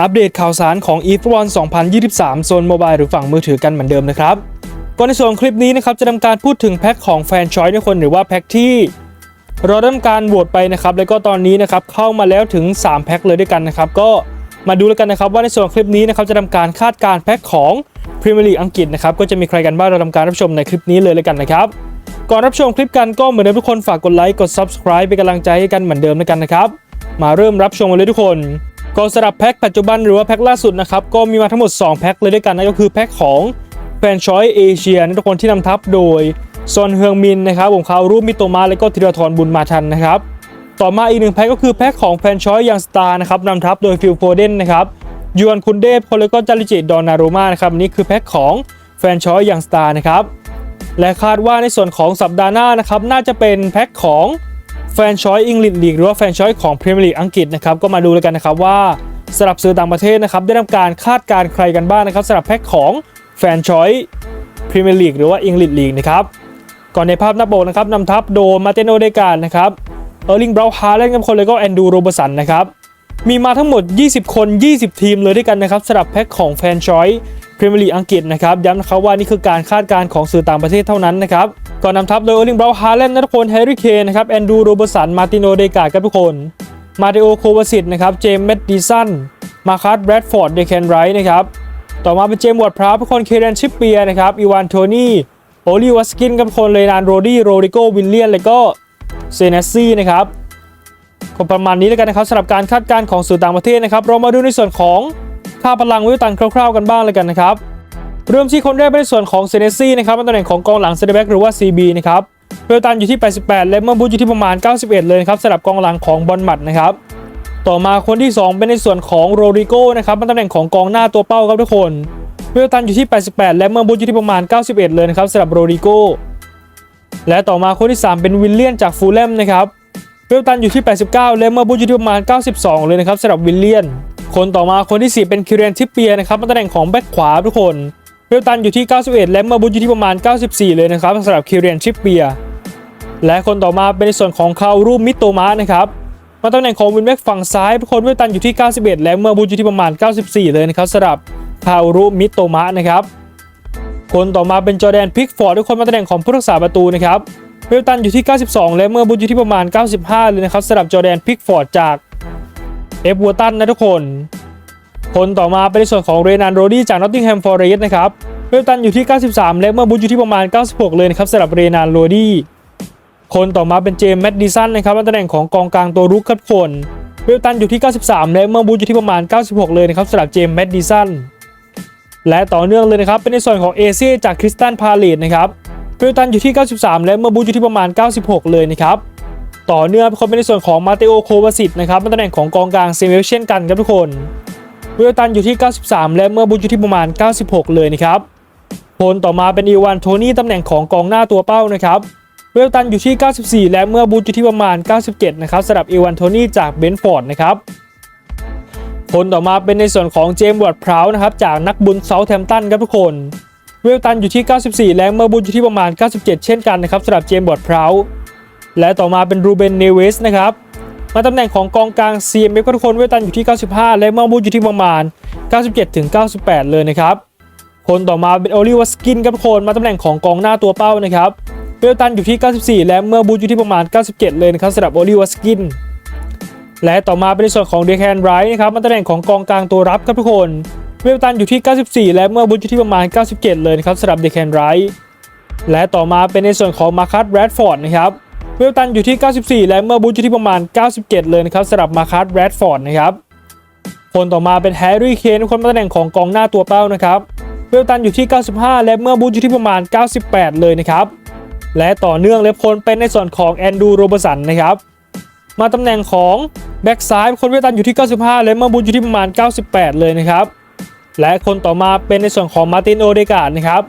อัปเดตข่าวสารของ e f 1 2023 โซนโมบายหรือฝั่งมือถือกันเหมือนเดิมนะครับก็ในส่วนคลิปนี้นะครับจะทำการพูดถึงแพ็คของแฟนชอยทุกคนหรือว่าแพ็คที่เราได้ทำการโหวตไปนะครับแล้วก็ตอนนี้นะครับเข้ามาแล้วถึง 3 แพ็คเลยด้วยกันนะครับก็มาดูแล้วกันนะครับว่าในส่วนคลิปนี้นะครับจะทำการคาดการแพ็คของพรีเมียร์ลีกอังกฤษนะครับก็จะมีใครกันบ้างเราทำการรับชมในคลิปนี้เลยแล้วกันนะครับก่อนรับชมคลิปกันก็เหมือนเดิมทุกคนฝากกดไลค์กด subscribe เป็นกำลังใจให้กันเหมือนเดิมแล้วกันนะครับมาเริ่มรับชมกันเลยทุกคน ก็สำหรับแพ็คปัจจุบันหรือว่าแพ็คล่าสุดนะครับก็มีมาทั้งหมด 2 แพ็คเลยด้วยกันนั่นก็คือแพ็คของแฟนชอยเอเชียนะทุกคนที่นำทัพโดยซอนเฮืองมินนะครับผมเขารูปมิโตมาและก็ธีรทรบุญมาทันนะครับต่อมาอีกหนึ่งแพ็คก็คือแพ็คของแฟนชอยยังสตาร์นะครับนำทัพโดยฟิลโฟเดนนะครับยวนคุนเดฟคนแล้วก็จาริจิดอนนารูมานะครับอันนี่คือแพ็คของแฟนชอยยังสตาร์นะครับและคาดว่าในส่วนของสัปดาห์หน้านะครับน่าจะเป็นแพ็คของ แฟนชอยอังกฤษลีกหรือว่าแฟนชอยของพรีเมียร์ลีกอังกฤษนะครับก็มาดูเลยกันนะครับว่าสำหรับสื่อต่างประเทศนะครับได้ทำการคาดการ์ใครกันบ้างนะครับสำหรับแพ็คของแฟนชอยพรีเมียร์ลีกหรือว่าอังกฤษลีกนะครับก่อนในภาพหน้าปกนะครับนำทัพโดมาเตโนเดการนะครับเออร์ลิงบราฮาเลนกับคนเลยก็แอนดูโรเบสันนะครับมีมาทั้งหมด 20 คน 20 ทีมเลยด้วยกันนะครับสำหรับแพ็คของแฟนชอยพรีเมียร์ลีกอังกฤษนะครับย้ำนะครับว่านี่คือการคาดการณ์ของสื่อต่างประเทศเท่านั้นนะครับ ก่อนนำทัพโดยโอลิงบราฮาร์เลนนัทพลแฮร์รี่เคนนะครับแอนดูโรเบสัน มาติโนเดกาครับทุกคน มาเดโอโควาสิตนะครับ เจมส์เมดดิสัน มาคัสแบรดฟอร์ด เดเคนไรท์นะครับ ต่อมาเป็นเจมส์วอร์ดพราทุกคน เคเรนชิปเปียนะครับ อีวานโทนี่ โอลิวัสกินกับคน เลนานโรดี้ โรดิโก วิลเลียน แล้วก็เซเนสซี่นะครับก็ประมาณนี้แล้วกันนะครับสำหรับการคาดการณ์ของสื่อต่างประเทศนะครับ เรามาดูในส่วนของค่าพลังวิวตันคร่าวๆกันบ้างเลยกันนะครับ เริ่มที่คนแรกเป็นส่วนของเซเนซี่นะครับเป็นตำแหน่งของกองหลังเซนเตอร์แบ็กหรือว่า CB นะครับเวลตันอยู่ที่ 88และเมื่อบูธอยู่ที่ประมาณ 91 เลยนะครับสำหรับกองหลังของบอลหมัดนะครับต่อมาคนที่ 2 เป็นในส่วนของโรดิโก้นะครับเป็นตำแหน่งของกองหน้าตัวเป้าครับทุกคนเวลตันอยู่ที่ 88 และเมื่อบูธอยู่ที่ประมาณ 91 เลยนะครับสำหรับโรดิโก้ และต่อมาคนที่ 3 เป็นวิลเลียนจากฟูลแลมนะครับเวลตันอยู่ที่ 89 และเมื่อบูธอยู่ที่ประมาณ 92 เลยนะครับสำหรับวิลเลียน คนต่อมาคนที่ 4 เป็นคิเรนทิปเปียนะครับตำแหน่งของแบ็คขวาทุกคนเลตันอยู่ที่ 91 และเมื่อบุญอยู่ที่ประมาณ 94 เลยนะครับสำหรับคิเรียนชิปเปีย และคนต่อมาเป็นในส่วนของคารูมิโตมะนะครับมาตำแหน่งของวินแบ็กฝั่งซ้ายทุกคนเวลตันอยู่ที่ 91 และเมื่อบุญอยู่ที่ประมาณ 94 เลยนะครับสำหรับคารูมิโตมะนะครับคนต่อมาเป็นจอแดนพิกฟอร์ดทุกคนมาตำแหน่งของผู้รักษาประตูนะครับเวลตันอยู่ที่ 92 และเมื่อบุญอยู่ที่ประมาณ 95 เลยนะครับสำหรับจอแดนพิกฟอร์ดจากเอฟเวัวตันนะทุกคน คนต่อมาเป็นในส่วนของเรนันโรดี้จากนอตติงแฮมฟอร์เรสต์นะครับเวลตันอยู่ที่ 93 และเมื่อบูธอยู่ที่ประมาณ 96 เลยนะครับสำหรับเรนันโรดี้คนต่อมาเป็นเจมส์แมดดิสันนะครับตำแหน่งของกองกลางตัวรุกครับคนเวลตันอยู่ที่ 93 และเมื่อบูธอยู่ที่ประมาณ 96 เลยนะครับสำหรับเจมส์แมดดิสันและต่อเนื่องเลยนะครับเป็นในส่วนของเอเซียจากคริสตันพาเลตนะครับเวลตันอยู่ที่ 93 และเมื่อบูธอยู่ที่ประมาณ 96 เลยนะครับต่อเนื่องเป็นในส่วนของมาเตโอโควาสิตนะครับตำแหน่งของกองกลางเซมิเช่นกันครับทุกคน เวลตันอยู่ที่ 93 และเมื่อบูธอยู่ที่ประมาณ 96 เลยนะครับคนต่อมาเป็นอีวานโทนี่ตำแหน่งของกองหน้าตัวเป้านะครับเวลตันอยู่ที่ 94 และเมื่อบูธอยู่ที่ประมาณ 97 นะครับสำหรับอีวานโทนี่จากเบนฟอร์ดนะครับคนต่อมาเป็นในส่วนของเจมส์วอร์ดพราวนะครับจากนักบุญเซาท์แฮมป์ตันครับทุกคน เวลตันอยู่ที่ 94 และเมื่อบูธอยู่ที่ประมาณ 97 เช่นกันนะครับสำหรับเจมส์วอร์ดพราวและต่อมาเป็นรูเบนเนเวสนะครับ มาตำแหน่งของกองกลาง CMF ก็ทุกคนเวตันอยู่ที่ 95 และเมื่อบูอยู่ที่ประมาณ 97ถึง98 เลยนะครับคนต่อมาเป็นโอลิวัสกินครับทุกคนมาตำแหน่งของกองหน้าตัวเป้านะครับเวลตันอยู่ที่ 94 และเมื่อบูธอยู่ที่ประมาณ 97 เลยนะครับสำหรับโอลิวัสกินและต่อมาเป็นในส่วนของเดคแคนไรท์นะครับมาตำแหน่งของกองกลางตัวรับครับทุกคนเวลตันอยู่ที่ 94 และเมื่อบูธอยู่ที่ประมาณ 97 เลยนะครับสำหรับเดคแคนไรท์และต่อมาเป็นในส่วนของมาคัสแรดฟอร์ดนะครับ เวลตันอยู่ที่ 94 และเมื่อบูธอยู่ที่ประมาณ 97 เลยนะครับสำหรับมาคัสแรดฟอร์ดนะครับคนต่อมาเป็นแฮร์รี่เคนคนมาตำแหน่งของกองหน้าตัวเป้านะครับเวลตันอยู่ที่ 95 และเมื่อบูธอยู่ที่ประมาณ 98 เลยนะครับและต่อเนื่องเลยคนเป็นในส่วนของแอนดูโรเบสันนะครับมาตำแหน่งของแบ็กซ้ายคนเวตันอยู่ที่ 95 และเมอร์บุญอยู่ที่ประมาณ 98 เลยนะครับและคนต่อมาเป็นในส่วนของมาร์ตินโอเดกาดนะครับ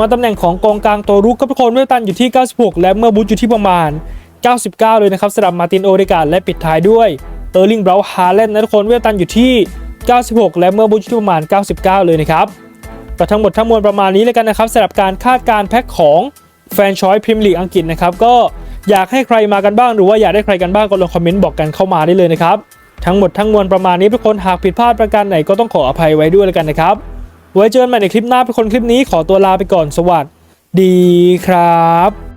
มาตำแหน่งของกองกลางตัวรุกครับทุกคนเวตันอยู่ที่ 96 และเมอร์บุญอยู่ที่ประมาณ 99 เลยนะครับสำหรับมาตินโอเดกาและปิดท้ายด้วยเออร์ลิงเบราฮาเลนนะทุกคนเวตันอยู่ที่ 96 และเมอร์บุญอยู่ที่ประมาณ 99 เลยนะครับก็ทั้งหมดทั้งมวลประมาณนี้เลยกันนะครับสำหรับการคาดการแพ็คของแฟนชอยพรีเมียร์ลีกอังกฤษนะครับก็อยากให้ใครมากันบ้างหรือว่าอยากได้ใครกันบ้างก็ลองคอมเมนต์บอกกันเข้ามาได้เลยนะครับทั้งหมดทั้งมวลประมาณนี้ทุกคนหากผิดพลาดประการไหนก็ต้องขออภัยไว้ด้วยแล้วกันนะครับ ไว้เจอกันใหม่ในคลิปหน้าเป็นคนคลิปนี้ขอตัวลาไปก่อนสวัสดีครับ